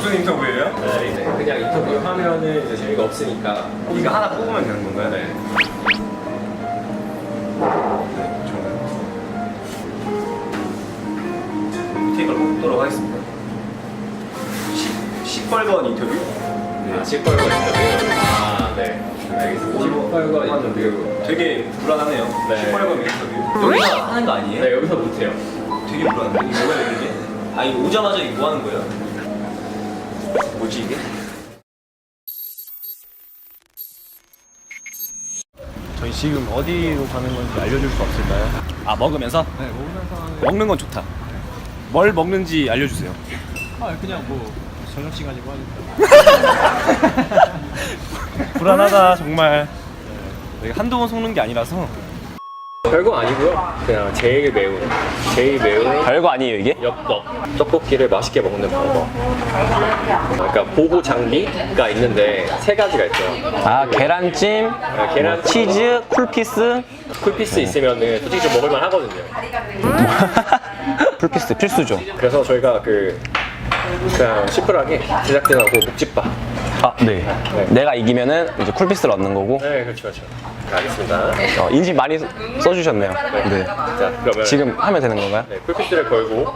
무슨 인터뷰예요? 네, 이제 그냥 인터뷰 하면은 이제 재미가 없으니까. 이거 하나 뽑으면 되는 건가요? 네. 네. 팁을 뽑도록 하겠습니다. 시, 시뻘건 인터뷰? 아, 시뻘건 인터뷰. 아, 네. 알겠습니다. 시뻘건 인터뷰. 되게 불안하네요. 네. 시뻘건 인터뷰. 여기서 하는 거 아니에요? 네, 여기서 못해요. 되게 불안한데? 이게 뭐야 이게? 아 이거 오자마자 이거 뭐 하는 거예요? 뭐지 이게? 저희 지금 어디로 가는 건지 알려줄 수 없을까요? 아 먹으면서? 네, 먹으면서 먹는 건 좋다. 뭘 먹는지 알려주세요. 아 그냥 뭐 저녁 시간이고 하니까 불안하다 정말. 내가 한두 번 속는 게 아니라서. 별거 아니고요. 그냥 제일 매운, 제일 매운 별거 아니에요 이게? 엽떡. 떡볶이를 맛있게 먹는 방법. 그러니까 보호 장비가 있는데 세 가지가 있어요. 아 계란찜, 네, 계란 치즈, 쿨피스, 쿨피스 있으면은 솔직히 좀 먹을만 하거든요. 쿨피스 필수죠. 그래서 저희가 그 그냥 시플하게 제작진하고 묵집밥. 아 네. 내가 이기면은 이제 쿨피스를 얻는 거고. 네, 그렇죠, 그렇죠. 알겠습니다. 어, 인식 많이 써- 써주셨네요. 네. 자, 그러면 지금 하면 되는 건가요? 네, 쿨피스를 걸고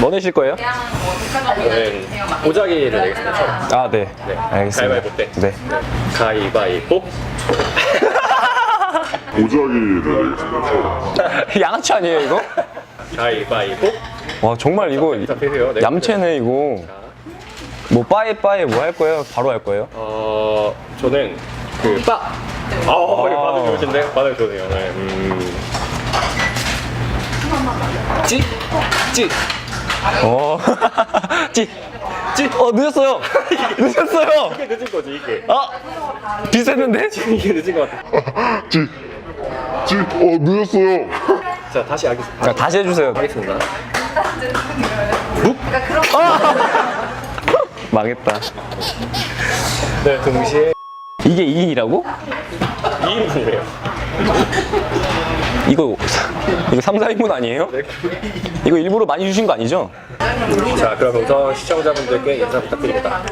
뭐 내실 거예요? 저는 보자기를 내겠습니다. 아 네. 네. 알겠습니다. 가위바위보 때. 네. 가위바위보. 양아치 아니에요 이거? 가위바위보. 와 정말 이거. 네. 얌체네 이거. 뭐 빠에 뭐할 거예요? 바로 할 거예요? 어, 저는 그 빠. 어, 이거 반응 좋으신데? 반응 좋네요. 네. 음. 찌, 찌. 어. 찌. 찌. 어 늦었어요. 늦었어요. 이게 늦은 거지 이게. 아 비슷했는데? 이게 늦은 것 같아. 찌, 찌, 어, 늦었어요. 자, 다시 하겠습니다. 자 다시 해주세요. 하겠습니다. 망했다. 네, 동시에 이게 2인이라고? 2인분이에요. 이거 이거 3, 4인분 아니에요? 네. 이거 일부러 많이 주신 거 아니죠? 자, 그럼 우선 시청자분들께 인사 부탁드립니다.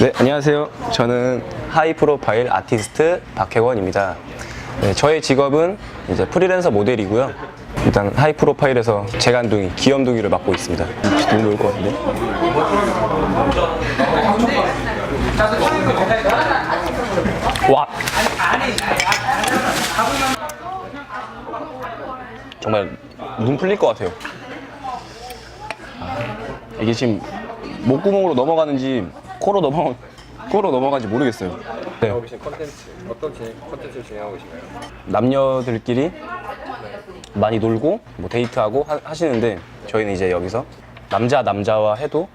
네, 안녕하세요. 저는 하이 프로파일 아티스트 박혜원입니다. 네, 저의 직업은 이제 프리랜서 모델이고요. 일단 하이 프로파일에서 재간둥이, 귀염둥이를 맡고 있습니다. 너무 좋을 것 같은데? 와! 정말 눈 풀릴 것 같아요. 이게 지금 목구멍으로 넘어가는지 코로 넘어 코로 넘어가는지 모르겠어요. 네. 하고 계신 컨텐츠, 어떤 진- 컨텐츠를 진행하고 계신가요? 남녀들끼리 많이 놀고 뭐 데이트하고 하, 시는데 저희는 이제 여기서 남자 남자와 해도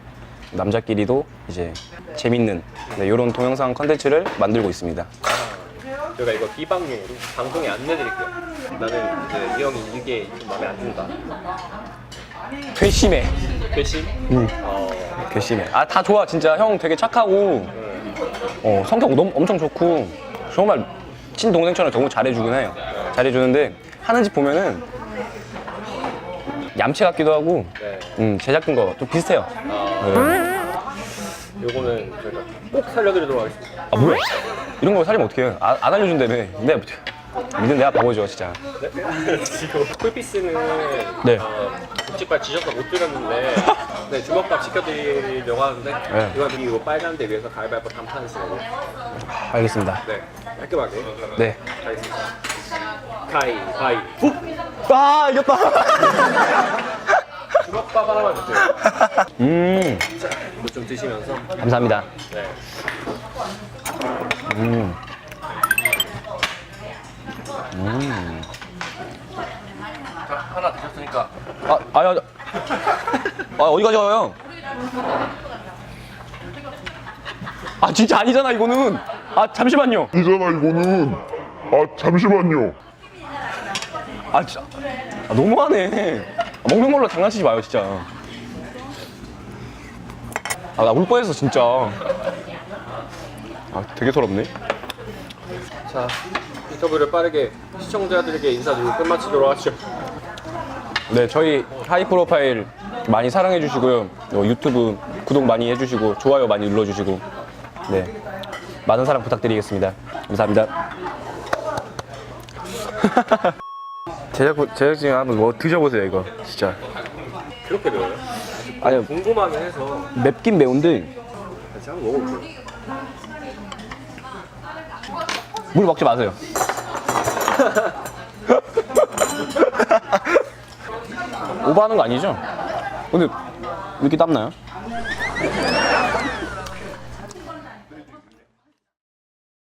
남자끼리도 이제 재밌는 네, 이런 동영상 컨텐츠를 만들고 있습니다. 저희가 이거 비방용으로 방송에 안내드릴게요. 나는 이제 이 형이 이게 좀 마음에 안 든다. 괘씸해, 배신? 응. 어, 괘씸해. 아 다 좋아 진짜 형 되게 착하고 어, 성격 너무 엄청 좋고 정말 친동생처럼 너무 잘해주긴 해요. 잘해주는데 하는 짓 보면은 얌체 같기도 하고 네. 음, 제작진과 좀 비슷해요. 네. 요거는 저희가 꼭 살려드리도록 하겠습니다. 아 뭐야? 이런 거 살리면 어떡해? 아, 안 알려준다며. 내가 믿은 내가 바보죠 진짜. 지금 쿨피스는 네. 어, 국집발 지셔서 못 드렸는데 네, 주먹밥 시켜드리려고 하는데 네. 이거 이거 빨간 데 위해서 가위바위보 단판하시라고 알겠습니다. 네 깔끔하게 네. 가겠습니다. 가위바위보 아 이겼다. 주먹밥 하나만 주세요. 음 좀 드시면서 감사합니다. 네. 음. 자, 하나 드셨으니까 아 아야. 아 어디 가져와요? 아 진짜 아니잖아 이거는. 아 잠시만요. 이잖아, 이거는. 아, 잠시만요. 아 진짜 아, 너무하네. 아, 먹는 걸로 장난치지 마요 진짜. 아 나 울 뻔했어 진짜. 아 되게 서럽네. 자 인터뷰를 빠르게 시청자들에게 인사드리고 끝마치도록 하죠. 네, 저희 하이 프로파일 많이 사랑해 주시고요. 어, 유튜브 구독 많이 해 주시고 좋아요 많이 눌러 주시고 네 많은 사랑 부탁드리겠습니다. 감사합니다. 제작 제작진 한번 뭐 드셔보세요 이거 진짜. 그렇게 매워요? 아니요 궁금하긴 해서 맵긴 매운데 같이 한번 먹어볼게요. 물 먹지 마세요. 오버하는 거 아니죠? 근데 왜 이렇게 땀나요?